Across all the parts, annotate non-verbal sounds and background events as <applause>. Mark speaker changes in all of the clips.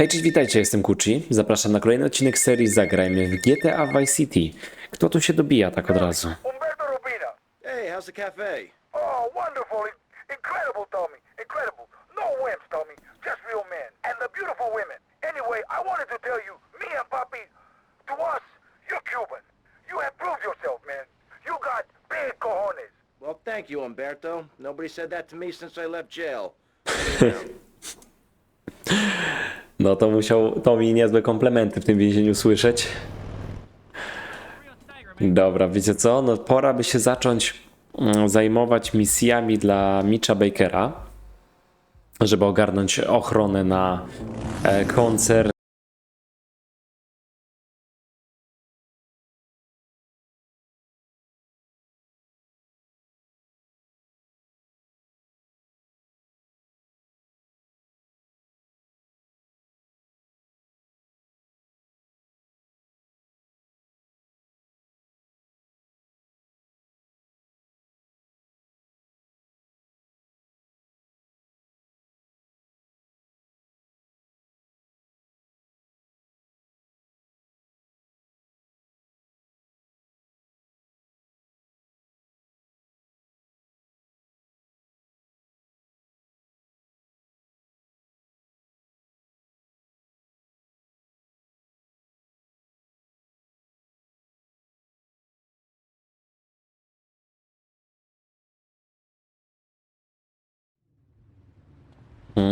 Speaker 1: Hej, cześć, witajcie, jestem Kuchi. Zapraszam na kolejny odcinek serii Zagrajmy w GTA Vice City. Kto tu się dobija tak od razu?
Speaker 2: Humberto Rubina.
Speaker 3: Hey, how's the cafe?
Speaker 2: Oh, wonderful. Incredible, Tommy. Incredible. No wimps, Tommy. Just real men. And the beautiful women. Anyway, I wanted to tell you, me and Papi, to us, you're Cuban. You have proved yourself, man. You got big cojones.
Speaker 3: Well, thank you, Umberto. Nobody said that to me since I left jail. <laughs>
Speaker 1: No to musiał Tommy niezłe komplementy w tym więzieniu słyszeć. Dobra, wiecie co? No pora by się zacząć mm, zajmować misjami dla Mitcha Bakera, żeby ogarnąć ochronę na e, koncert.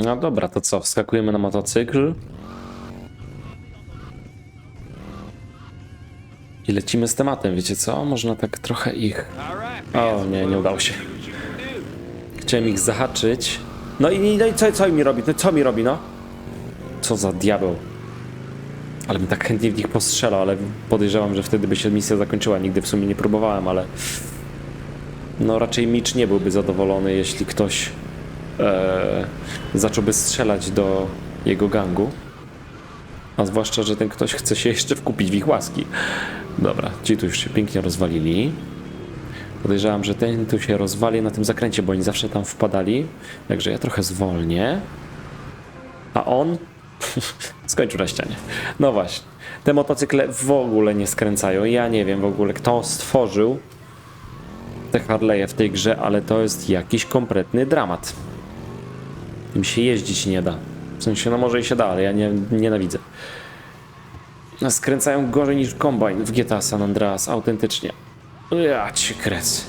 Speaker 1: No dobra, to co? Wskakujemy na motocykl. I lecimy z tematem, wiecie co? Można tak trochę ich... O nie, nie udało się. Chciałem ich zahaczyć. No i, no i co, co mi robi? No co mi robi, no? Co za diabeł. Ale bym tak chętnie w nich postrzelał, ale podejrzewam, że wtedy by się misja zakończyła. Nigdy w sumie nie próbowałem, ale... No raczej Mitch nie byłby zadowolony, jeśli ktoś e, zacząłby strzelać do jego gangu. A zwłaszcza, że ten ktoś chce się jeszcze wkupić w ich łaski. Dobra, ci tu już się pięknie rozwalili. Podejrzewam, że ten tu się rozwali na tym zakręcie, bo oni zawsze tam wpadali. Także ja trochę zwolnię. A on <laughs> skończył na ścianie. No właśnie. Te motocykle w ogóle nie skręcają. Ja nie wiem w ogóle, kto stworzył te Harley'e w tej grze, ale to jest jakiś kompletny dramat. Tym się jeździć nie da. W sensie, no może i się da, ale ja nie, nienawidzę. No, Skręcają gorzej niż Combine w GTA San Andreas, autentycznie. Ja cię krec.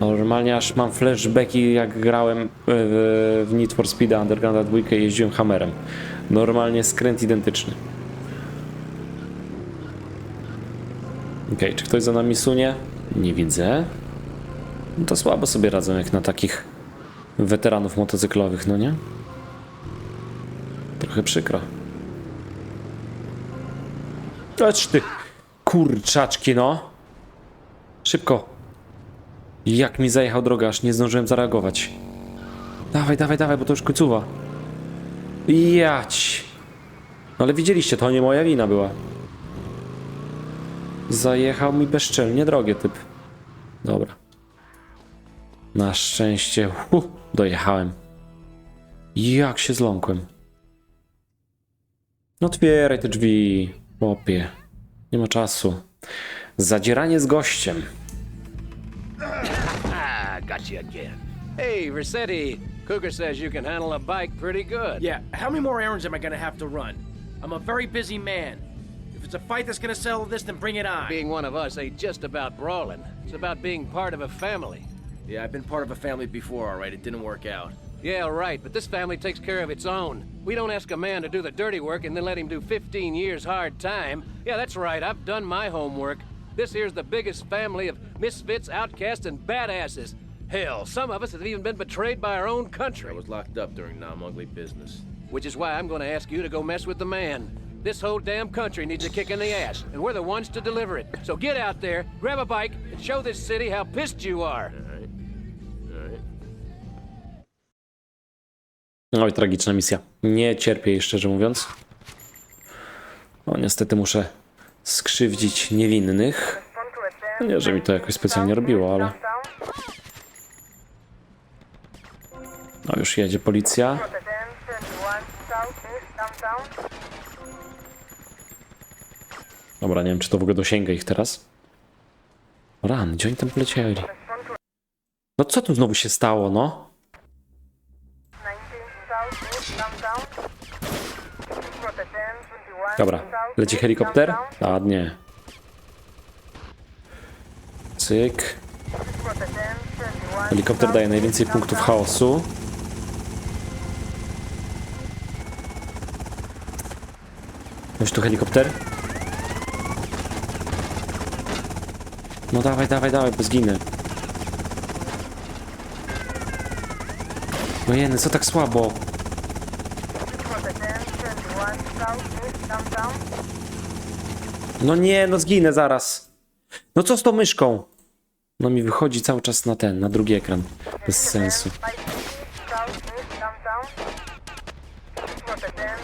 Speaker 1: Normalnie aż mam flashbacki jak grałem w, w Need for Speed Underground 2 i jeździłem Hammerem. Normalnie skręt identyczny. Okej, czy ktoś za nami sunie? Nie widzę. No to słabo sobie radzą jak na takich weteranów motocyklowych, no nie? Trochę przykro. Lecz ty, kurczaczki, no. Szybko. Jak mi zajechał droga, aż nie zdążyłem zareagować. Dawaj, dawaj, dawaj, bo to już końcowa. Jać. No ale widzieliście, to nie moja wina była. Zajechał mi bezczelnie drogie typ. Dobra. Na szczęście hu, dojechałem. Jak się zląkłem. No otwieraj te drzwi, chłopie. Nie ma czasu. Zadzieranie z gościem. <laughs>
Speaker 4: Ah, got you again. Hey, Rossetti. Cougar says you can handle a bike pretty good.
Speaker 5: Yeah, how many more errands am I gonna have to run? I'm a very busy man. If it's a fight that's gonna settle this, then bring it on.
Speaker 4: Being one of us ain't just about brawling. It's about being part of a family.
Speaker 5: Yeah, I've been part of a family before, alright. It didn't work out.
Speaker 4: Yeah, right, but this family takes care of its own. We don't ask a man to do the dirty work and then let him do 15 years hard time. Yeah, that's right, I've done my homework. This here's the biggest family of misfits, outcasts, and badasses. Hell, some of us have even been betrayed by our own country.
Speaker 5: I was locked up during non-ugly business.
Speaker 4: Which is why I'm going to ask you to go mess with the man. This whole damn country needs a kick in the ass, and we're the ones to deliver it. So get out there, grab a bike, and show this city how pissed you are.
Speaker 1: Oj, tragiczna misja. Nie cierpię jej, szczerze mówiąc. No niestety muszę skrzywdzić niewinnych. Nie, że mi to jakoś specjalnie robiło, ale... No już jedzie policja. Dobra, nie wiem, czy to w ogóle dosięga ich teraz. Ran, gdzie oni tam polecieli? No co tu znowu się stało, no? Dobra, leci helikopter? A, nie. Cyk. Helikopter daje najwięcej punktów chaosu. Już tu helikopter? No dawaj, dawaj, dawaj, bo zginę. No jeny, co tak słabo? No nie, no zginę zaraz. No co z tą myszką? No mi wychodzi cały czas na ten, na drugi ekran. Bez sensu.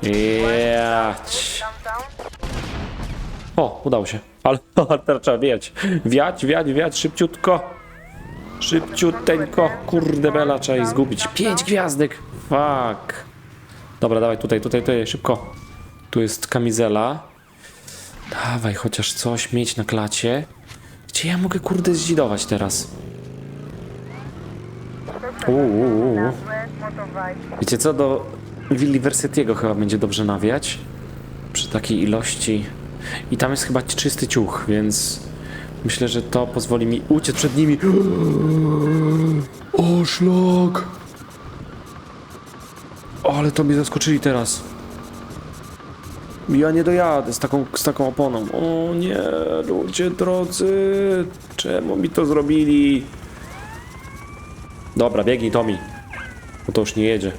Speaker 1: Jać. O, udało się. Ale <laughs> teraz trzeba wiać. Wiać, wiać, wiać, szybciutko. Szybciuteńko. Kurde bela, trzeba jej zgubić. Pięć gwiazdek. Fuck. Dobra, dawaj tutaj, tutaj, tutaj, szybko. Tu jest kamizela. Dawaj chociaż coś mieć na klacie. Gdzie ja mogę kurde zdzidować teraz? Uuu. Wiecie co, do Williversity'ego chyba będzie dobrze nawiać. Przy takiej ilości. I tam jest chyba czysty ciuch, więc myślę, że to pozwoli mi uciec przed nimi. <gasps> O, szlak! Ale to mnie zaskoczyli teraz. Ja nie dojadę z taką, z taką oponą. O nie, ludzie drodzy. Czemu mi to zrobili? Dobra, biegnij Tomi. Bo to już nie jedzie.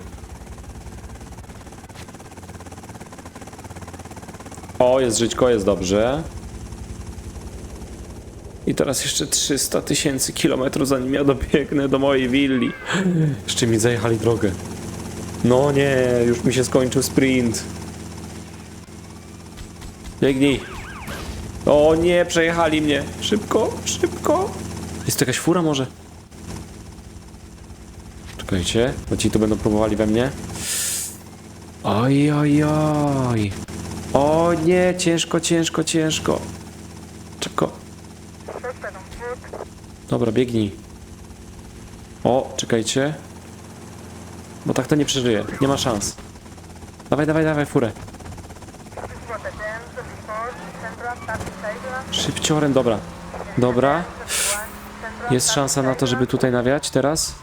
Speaker 1: O, jest żyćko, jest dobrze. I teraz jeszcze 300 tysięcy kilometrów zanim ja dobiegnę do mojej willi. Jeszcze mi zajechali drogę. No nie, już mi się skończył sprint. Biegnij. O nie, przejechali mnie. Szybko, szybko. Jest to jakaś fura może? Czekajcie, bo ci tu będą próbowali we mnie. Oj, oj, oj. O nie, ciężko, ciężko, ciężko. Czeko. Dobra, biegnij. O, czekajcie. Bo tak to nie przeżyje. Nie ma szans. Dawaj, dawaj, dawaj, furę. Szybciorem, dobra. Dobra. Jest szansa na to, żeby tutaj nawiać teraz?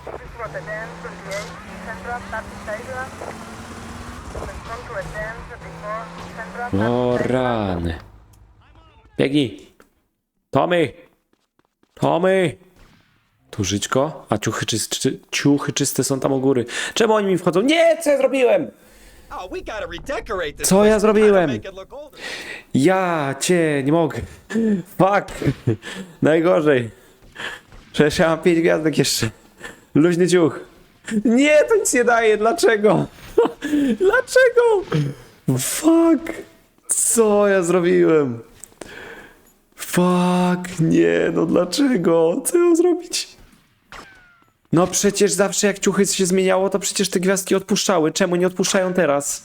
Speaker 1: O rany. Biegnij. Tommy. Tommy. Tu żyćko. A ciuchy, czyste, ciuchy czyste są tam u góry. Czemu oni mi wchodzą? Nie, co ja zrobiłem?
Speaker 6: Oh,
Speaker 1: Co ja zrobiłem? Ja cię nie mogę. Fuck. Najgorzej. Przecież ja mam pięć gwiazdek jeszcze. Luźny ciuch. Nie, to nic nie daje. Dlaczego? <laughs> Dlaczego? Fuck. Co ja zrobiłem? Fuck. Nie, no dlaczego? Co ja zrobić? No przecież zawsze jak ciuchy się zmieniało, to przecież te gwiazdki odpuszczały. Czemu nie odpuszczają teraz?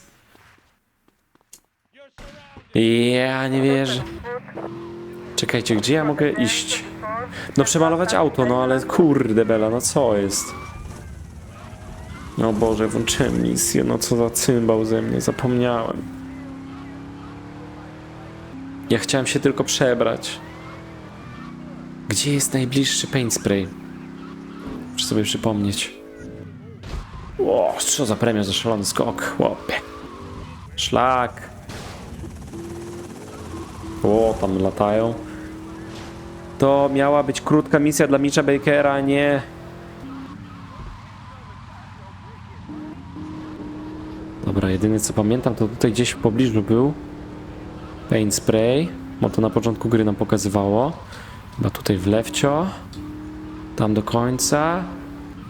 Speaker 1: Ja nie wierzę. Czekajcie, gdzie ja mogę iść? No przemalować auto, no ale kurde bela, no co jest? No Boże, włączyłem misję, no co za cymbał ze mnie, zapomniałem. Ja chciałem się tylko przebrać. Gdzie jest najbliższy paint spray? Sobie przypomnieć. O, co za premia za szalony skok, chłopie. Szlak. O, tam latają. To miała być krótka misja dla Mitcha Bakera, nie. Dobra, jedyne co pamiętam, to tutaj gdzieś w pobliżu był paint spray, bo to na początku gry nam pokazywało. Chyba tutaj w lewcio. Tam do końca.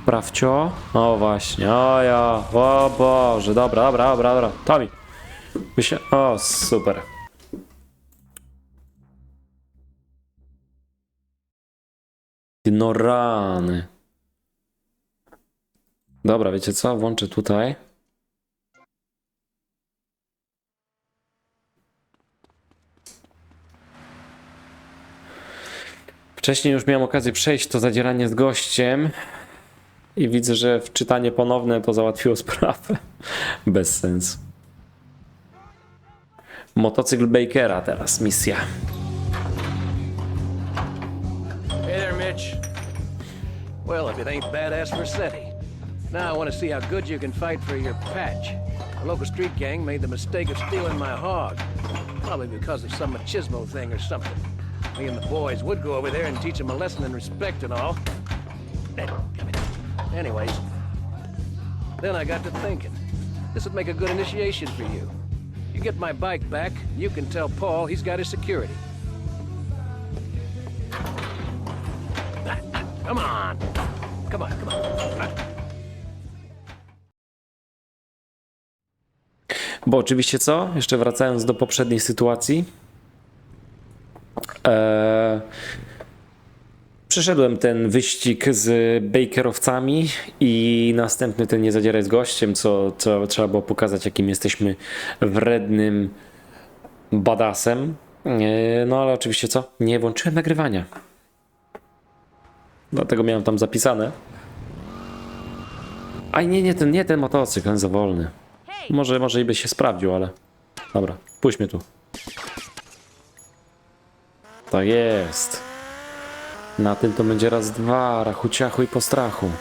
Speaker 1: Sprawcio. O właśnie, o ja, o Boże, dobra, dobra, dobra, dobra. Tommy. Myślę, o super. No rany. Dobra, wiecie co? Włączę tutaj. Wcześniej już miałem okazję przejść to zadzieranie z gościem i widzę, że wczytanie ponowne to załatwiło <laughs> sprawę. Bez sensu. Motocykl Bakera teraz, misja.
Speaker 5: Hey there, Mitch.
Speaker 4: Well, if it ain't badass. Now I want to see how good you can fight for your patch. A local street gang made the mistake of stealing my hog. Probably because of some machismo thing or something. Me and the boys would go over there and teach them a lesson in respect and all. <laughs> Anyways, then I got to thinking. This would make a good initiation for you. You get my bike back, you can tell Paul he's got his security. <laughs> Come on. Come on, come on.
Speaker 1: Bo oczywiście co? Jeszcze wracając do poprzedniej sytuacji. Eee, przeszedłem ten wyścig z bakerowcami i następny ten nie zadzieraj z gościem, co, co trzeba było pokazać, jakim jesteśmy wrednym badasem. Eee, no ale oczywiście co? Nie włączyłem nagrywania. Dlatego miałem tam zapisane. Aj nie, nie ten, nie ten motocykl, ten za wolny. Może, może i by się sprawdził, ale. Dobra, mnie tu. Tak jest. Na tym to będzie raz, dwa, rachu, ciachu i postrachu.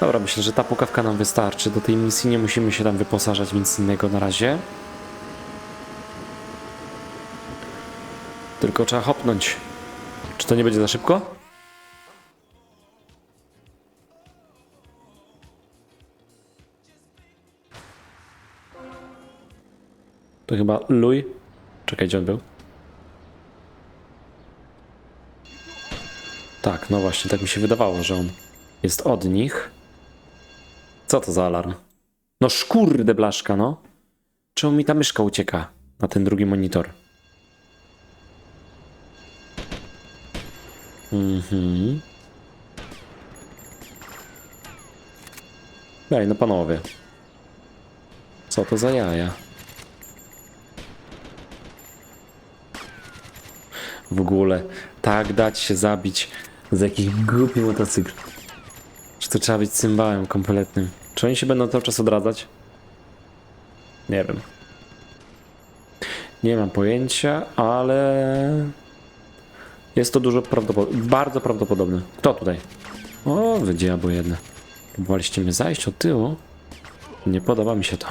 Speaker 1: Dobra, myślę, że ta pukawka nam wystarczy. Do tej misji nie musimy się tam wyposażać w nic innego na razie. Tylko trzeba hopnąć. Czy to nie będzie za szybko? To chyba Luj. Czekaj, gdzie on był? Tak, no właśnie, tak mi się wydawało, że on jest od nich. Co to za alarm? No szkurde blaszka, no. Czemu mi ta myszka ucieka na ten drugi monitor? Mhm. Daj, no panowie. Co to za jaja? w ogóle tak dać się zabić za jakiś głupi motocykl. Czy to trzeba być cymbałem kompletnym? Czy oni się będą cały czas odradzać? Nie wiem. Nie mam pojęcia, ale jest to dużo prawdopodobne, bardzo prawdopodobne. Kto tutaj? O, wy diabło jedne. Próbowaliście mnie zajść od tyłu? Nie podoba mi się to.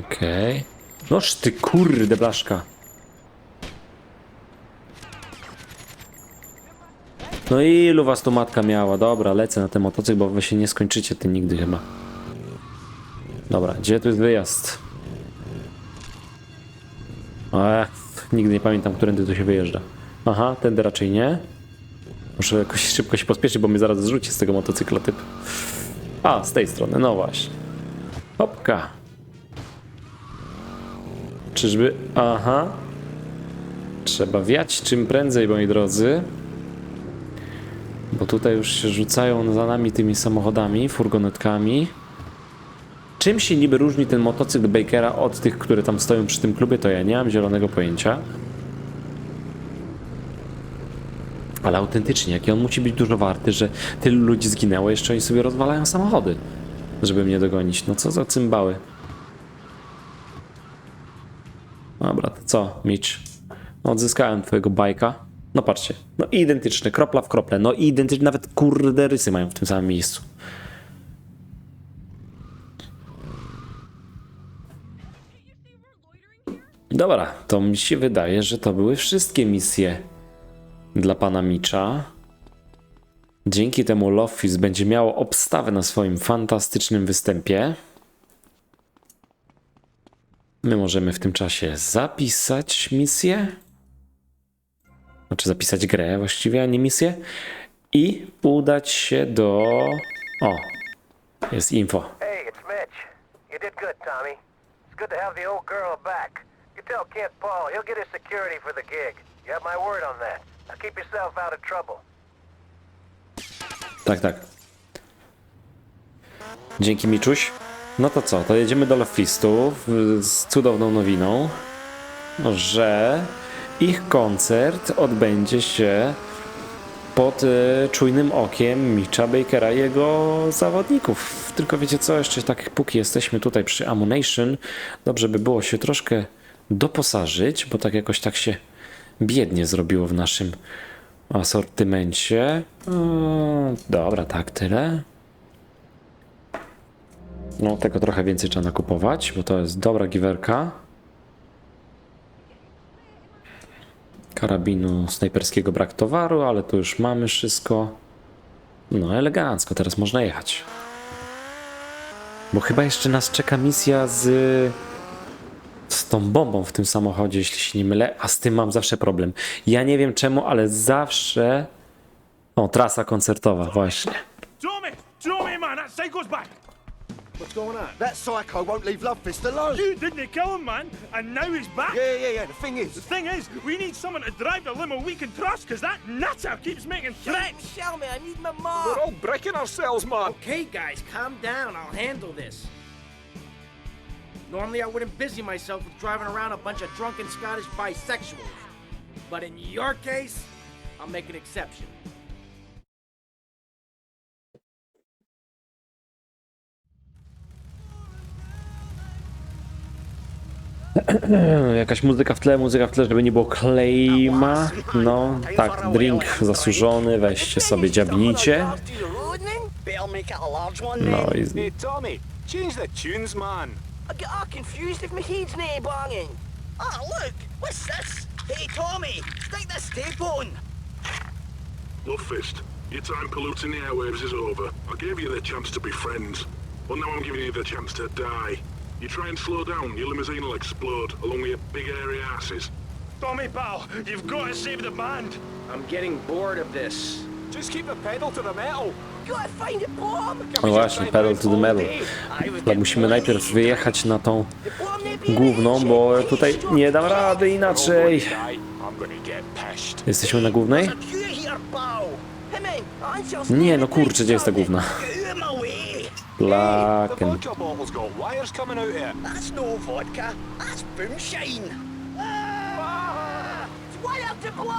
Speaker 1: Okej. Noż ty kurde blaszka. No i ilu was tu matka miała? Dobra, lecę na ten motocykl, bo wy się nie skończycie ty nigdy chyba. Dobra, gdzie tu jest wyjazd? Ech, nigdy nie pamiętam, którędy tu się wyjeżdża. Aha, tędy raczej nie. Muszę jakoś szybko się pospieszyć, bo mnie zaraz zrzuci z tego motocykla typ. A, z tej strony, no właśnie. Hopka. Czyżby? Aha. Trzeba wiać czym prędzej, moi drodzy. Bo tutaj już się rzucają za nami tymi samochodami, furgonetkami. Czym się niby różni ten motocykl Bakera od tych, które tam stoją przy tym klubie, to ja nie mam zielonego pojęcia. Ale autentycznie, jaki on musi być dużo warty, że tylu ludzi zginęło, jeszcze oni sobie rozwalają samochody, żeby mnie dogonić. No co za cymbały. Dobra, to co, Mitch? Odzyskałem twojego bajka. No patrzcie, no identyczny, kropla w krople, no identyczny, nawet kurde rysy mają w tym samym miejscu. Dobra, to mi się wydaje, że to były wszystkie misje dla pana Mitcha. Dzięki temu Lofis będzie miało obstawę na swoim fantastycznym występie. My możemy w tym czasie zapisać misję. Znaczy zapisać grę właściwie, a nie misję. I udać się do... O, jest info.
Speaker 2: Hey, it's Mitch. You did good, Tommy. It's good to have the old girl back. You tell Kent Paul he'll get his security for the gig. You have my word on that. Now keep yourself out of trouble.
Speaker 1: Tak, tak. Dzięki Miczuś. No to co, to jedziemy do Lefistu z cudowną nowiną, że ich koncert odbędzie się pod e, czujnym okiem Mitcha Bakera i jego zawodników. Tylko wiecie co, jeszcze tak póki jesteśmy tutaj przy Ammunition, dobrze by było się troszkę doposażyć, bo tak jakoś tak się biednie zrobiło w naszym asortymencie. Mm, dobra, tak, tyle. No, tego trochę więcej trzeba nakupować, bo to jest dobra giwerka. Karabinu snajperskiego brak towaru, ale tu już mamy wszystko. No, elegancko, teraz można jechać. Bo chyba jeszcze nas czeka misja z. z tą bombą w tym samochodzie, jeśli się nie mylę, a z tym mam zawsze problem. Ja nie wiem czemu, ale zawsze. O, trasa koncertowa, właśnie.
Speaker 7: Tommy! Tommy, man! That psycho's back!
Speaker 5: What's going on?
Speaker 8: That psycho won't leave Lovefist alone.
Speaker 7: You didn't kill him, man! And now he's back!
Speaker 8: Yeah, yeah, yeah. The thing is...
Speaker 7: The thing is, we need someone to drive the limo we can trust, because that nutter keeps making threats!
Speaker 5: Tell me, I need my mom.
Speaker 6: We're all breaking ourselves, man.
Speaker 5: Okay, guys, calm down. I'll handle this. Normally, I wouldn't busy myself with driving around a bunch of drunken Scottish bisexuals. But in your case, I'll make an exception. <clears throat>
Speaker 1: Jakaś muzyka w tle, muzyka w tle, żeby nie było claima. No, tak, drink zasłużony, weźcie sobie,
Speaker 9: one
Speaker 1: No i
Speaker 10: time polluting the airwaves is over. I gave you the chance to be friends. Well, now I'm giving you the chance to die. You try and slow down, your limousine will explode, along with your big airy asses.
Speaker 7: Tommy, pal, you've got to save the band!
Speaker 3: I'm getting bored of this.
Speaker 6: Just keep the pedal to the metal.
Speaker 1: No właśnie, pedal to the metal. Ale musimy najpierw wyjechać na tą główną, bo tutaj nie dam rady inaczej. Jesteśmy na głównej? Nie, no kurczę, gdzie jest ta główna?
Speaker 9: Way.
Speaker 6: The
Speaker 1: Blacken.
Speaker 6: vodka bottle's got wires coming out of it.
Speaker 9: That's no vodka. That's boomshine. Ah! Fire to blow!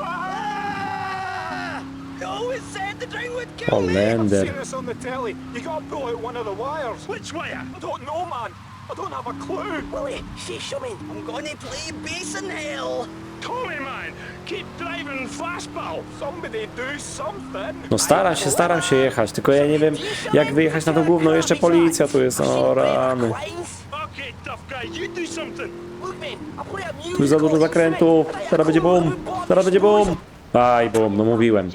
Speaker 9: Ah! You always said the drink would kill me.
Speaker 1: I've
Speaker 6: Seen this on the telly. You gotta pull out one of the wires.
Speaker 7: Which wire?
Speaker 6: I don't know, man. I don't have a clue.
Speaker 9: Willie, say something. I'm gonna play bass in hell.
Speaker 7: Tommy, man! Keep driving fast, pal!
Speaker 6: Somebody do something.
Speaker 1: No staram się, staram się jechać, tylko ja nie wiem jak wyjechać na tą główną. Jeszcze policja tu jest, o rany.
Speaker 7: Do something!
Speaker 1: Tu jest za dużo zakrętów. Zaraz będzie bum. Zaraz będzie bum. Aj, bum, no mówiłem.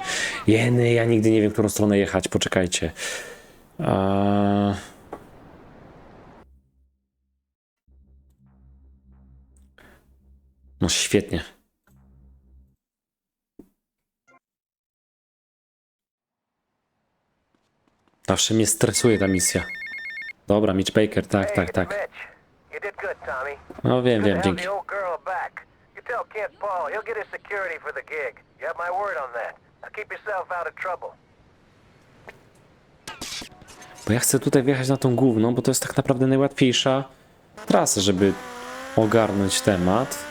Speaker 1: Jeny, ja nigdy nie wiem, którą stronę jechać. Poczekajcie. A... No świetnie. Zawsze mnie stresuje ta misja. Dobra, Mitch Baker, tak, tak, tak. No wiem, wiem, dzięki. Bo ja chcę tutaj wjechać na tą główną, bo to jest tak naprawdę najłatwiejsza trasa, żeby ogarnąć temat.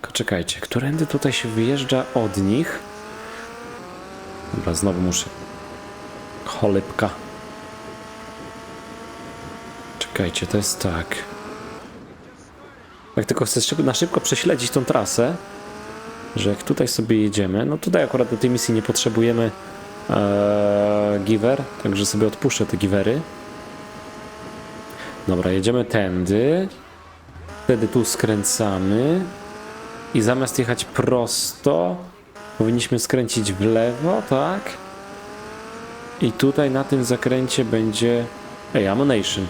Speaker 1: Tylko czekajcie, którędy tutaj się wyjeżdża od nich? Dobra, znowu muszę. Cholybka. Czekajcie, to jest tak. Jak tylko chcę na szybko prześledzić tą trasę, że jak tutaj sobie jedziemy, no tutaj akurat do tej misji nie potrzebujemy eee, giver, także sobie odpuszczę te givery. Dobra, jedziemy tędy. Wtedy tu skręcamy. I zamiast jechać prosto, powinniśmy skręcić w lewo, tak? I tutaj na tym zakręcie będzie. Ej, ammunition.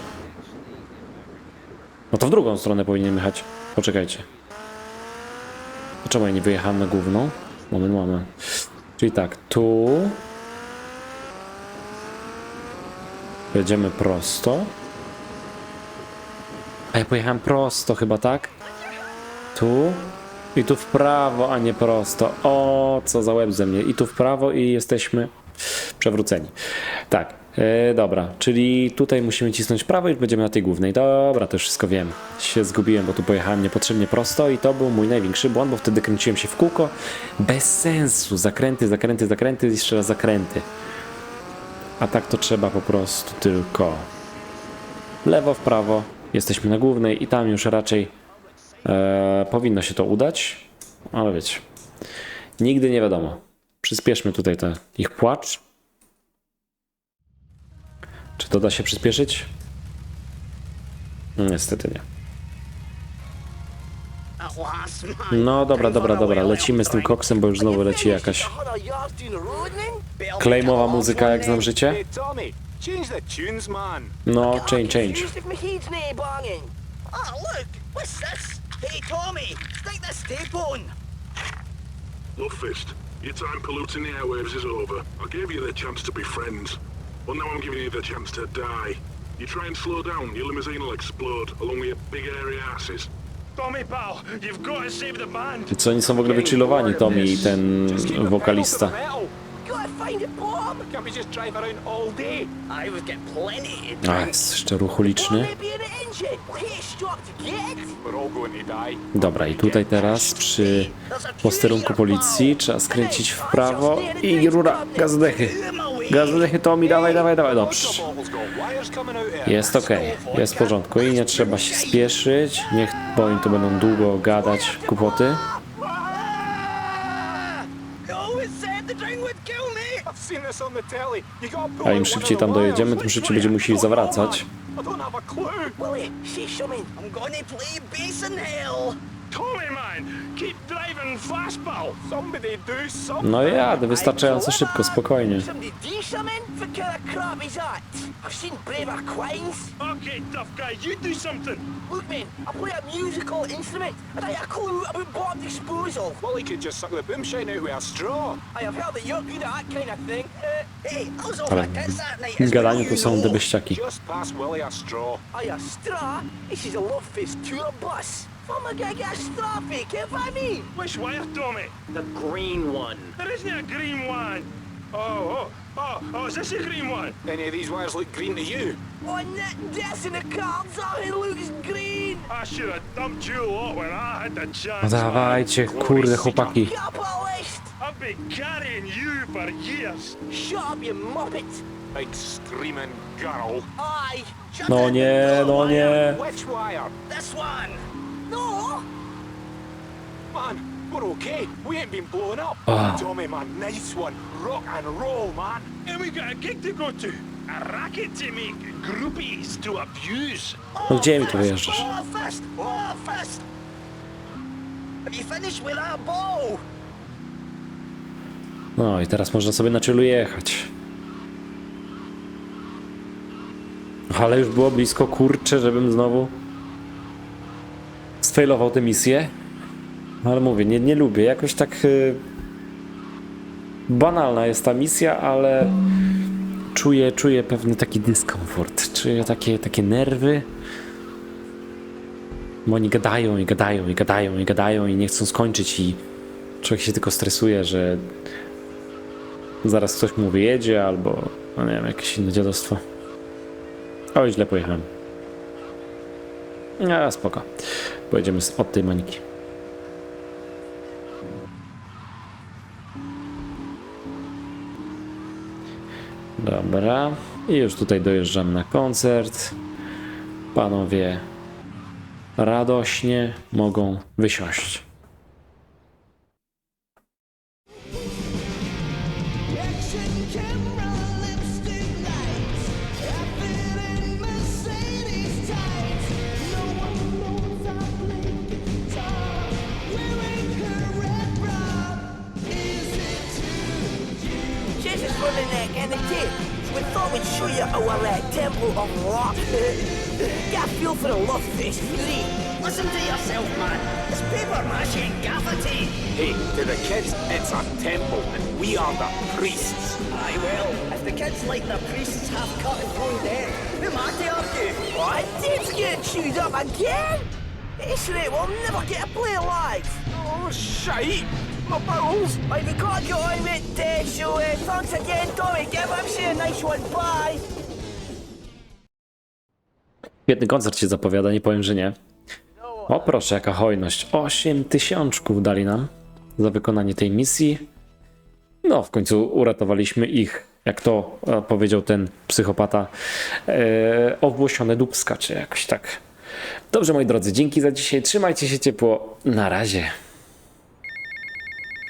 Speaker 1: No to w drugą stronę powinienem jechać. Poczekajcie. Czemu ja nie wyjechałem na główną? Moment, moment. Czyli tak, tu. Jedziemy prosto. A ja pojechałem prosto chyba, tak? Tu. I tu w prawo, a nie prosto. O, co za łeb ze mnie. I tu w prawo i jesteśmy przewróceni. Tak, e, dobra, czyli tutaj musimy cisnąć prawo i będziemy na tej głównej. Dobra, to już wszystko wiem. Się zgubiłem, bo tu pojechałem niepotrzebnie prosto i to był mój największy błąd, bo wtedy kręciłem się w kółko. Bez sensu. Zakręty, zakręty, zakręty, jeszcze raz zakręty. A tak to trzeba po prostu tylko lewo, w prawo. Jesteśmy na głównej i tam już raczej e, powinno się to udać. Ale wiecie, nigdy nie wiadomo. Przyspieszmy tutaj ten ich płacz. Czy to da się przyspieszyć? Niestety nie. No dobra, dobra, dobra. Lecimy z tym koksem, bo już znowu leci jakaś klejmowa muzyka, jak znam życie. No, change, change.
Speaker 9: Look? Hey, Tommy, stick this tape on.
Speaker 10: Luffist, your time polluting the airwaves is over. I gave you the chance to be friends. Well, now I'm giving you the chance to die. You try and slow down, your limousine will explode, along with your big airy asses.
Speaker 7: Tommy, pal, you've got to save the band.
Speaker 1: Co oni są w ogóle wychillowani, Tommy i ten
Speaker 6: the
Speaker 1: wokalista.
Speaker 6: The metal.
Speaker 9: Gotta find it, Bob.
Speaker 6: Can't we just drive around all day?
Speaker 9: I would get plenty to
Speaker 1: A,
Speaker 9: drink.
Speaker 1: jest jeszcze ruch
Speaker 9: Or
Speaker 1: uliczny.
Speaker 9: maybe in the engine. Hey, stop to get it.
Speaker 6: We're all going to die.
Speaker 1: Dobra, i tutaj teraz przy posterunku policji trzeba skręcić w prawo i rura, gazodechy. Gazodechy, Tommy, dawaj, dawaj, dawaj, dobrze.
Speaker 6: Waterbottle's got wires coming out here.
Speaker 1: Jest ok, jest w porządku i nie trzeba się spieszyć. Niech, bo oni tu będą długo gadać głupoty.
Speaker 9: Ah! You always said the drink would kill me.
Speaker 6: I've seen this on the telly. You gotta pull
Speaker 1: A im szybciej tam dojedziemy, tym szybciej będziemy musieli zawracać.
Speaker 7: Tommy, man, keep driving fast, pal.
Speaker 6: Somebody do something.
Speaker 1: No jadę, wystarczająco szybko, spokojnie.
Speaker 9: Somebody do something? What kind of crap is that? I've seen braver quines.
Speaker 7: Okay, tough guy, you do something.
Speaker 9: Look, man, I play a musical instrument, and I have a clue about bomb disposal.
Speaker 6: Well, he could just suck the boomshine out with a straw.
Speaker 9: I have heard that you're good at that kind of thing. Uh, hey, I was off
Speaker 1: Ale
Speaker 9: my tits that night.
Speaker 1: w
Speaker 9: as
Speaker 1: gadaniu
Speaker 9: well,
Speaker 1: to
Speaker 9: you
Speaker 1: są
Speaker 9: know.
Speaker 1: debeściaki.
Speaker 6: Just pass Willie a straw.
Speaker 9: I a straw? This is a love fist tour bus. I'm gonna get a straw fake, if I mean.
Speaker 7: Which wire, Tommy?
Speaker 5: The green one.
Speaker 7: There isn't a green one. Oh, oh, oh, oh, is this a green one?
Speaker 6: Any of these wires look green to you?
Speaker 9: On that desk in the cards, oh, it looks green.
Speaker 7: I should have dumped you a lot when I had the
Speaker 1: No
Speaker 7: chance.
Speaker 1: dawajcie, kurde chłopaki.
Speaker 7: I've been carrying you for years.
Speaker 9: Shut up, you muppet!
Speaker 6: Big screaming girl.
Speaker 9: Aye! Shut
Speaker 1: No nie, no nie.
Speaker 6: Which wire?
Speaker 9: This one! No!
Speaker 6: Man, we're okay. We ain't been blown up.
Speaker 1: Ah.
Speaker 6: Tommy, man, nice one. Rock and roll, man.
Speaker 7: And we got a gig to go to. A racket to make, groupies to abuse.
Speaker 1: No gdzie mi tu wyjeżdżasz?
Speaker 9: Oh, fist! Oh, fist! Have you finished with that ball?
Speaker 1: No i teraz można sobie na czylu jechać. Ale już było blisko, kurczę, żebym znowu sfailował tę misję. Ale mówię, nie, nie lubię. Jakoś tak y, banalna jest ta misja, ale czuję, czuję pewny taki dyskomfort. Czuję takie, takie nerwy. Bo oni gadają i gadają i gadają i gadają i nie chcą skończyć i człowiek się tylko stresuje, że zaraz ktoś mu wyjedzie albo, no nie wiem, jakieś inne dziadostwo. Oj, źle pojechałem. A, spoko. Pojedziemy od tej Moniki. Dobra. I już tutaj dojeżdżam na koncert. Panowie radośnie mogą wysiąść.
Speaker 9: The neck and the tip. We thought we'd show you our uh, temple of rock. <laughs> Get a feel for the love fist, Fury. Listen to yourself, man. It's paper mache and gaffer tape.
Speaker 6: Hey, to the kids, it's a temple, and we are the priests.
Speaker 9: Aye, well, if the kids like the priests half cut and grown dead, who am I to argue? What? Dave's getting chewed up again? This rate, we'll never get a play alive.
Speaker 6: Oh, shite!
Speaker 9: My bowels. I've got you on it, so uh, thanks again, Tommy. A nice one. Bye.
Speaker 1: Świetny koncert się zapowiada, nie powiem, że nie. O proszę, jaka hojność. 8 tysiączków dali nam za wykonanie tej misji. No, w końcu uratowaliśmy ich, jak to e, powiedział ten psychopata, e, owłosione dubska, czy jakoś tak. Dobrze, moi drodzy, dzięki za dzisiaj. Trzymajcie się ciepło. Na razie.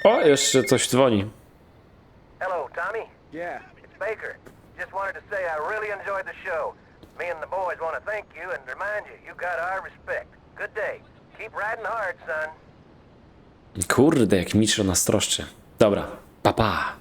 Speaker 1: O, jeszcze coś dzwoni.
Speaker 11: Hello, Tommy.
Speaker 5: Yeah.
Speaker 11: It's Baker. Just wanted to say I really enjoyed the show. Me and the boys want to thank you and remind you you got our respect. Good day. Keep riding hard, son.
Speaker 1: Kurde, jak Mitro nas troszczy. Dobra, pa pa.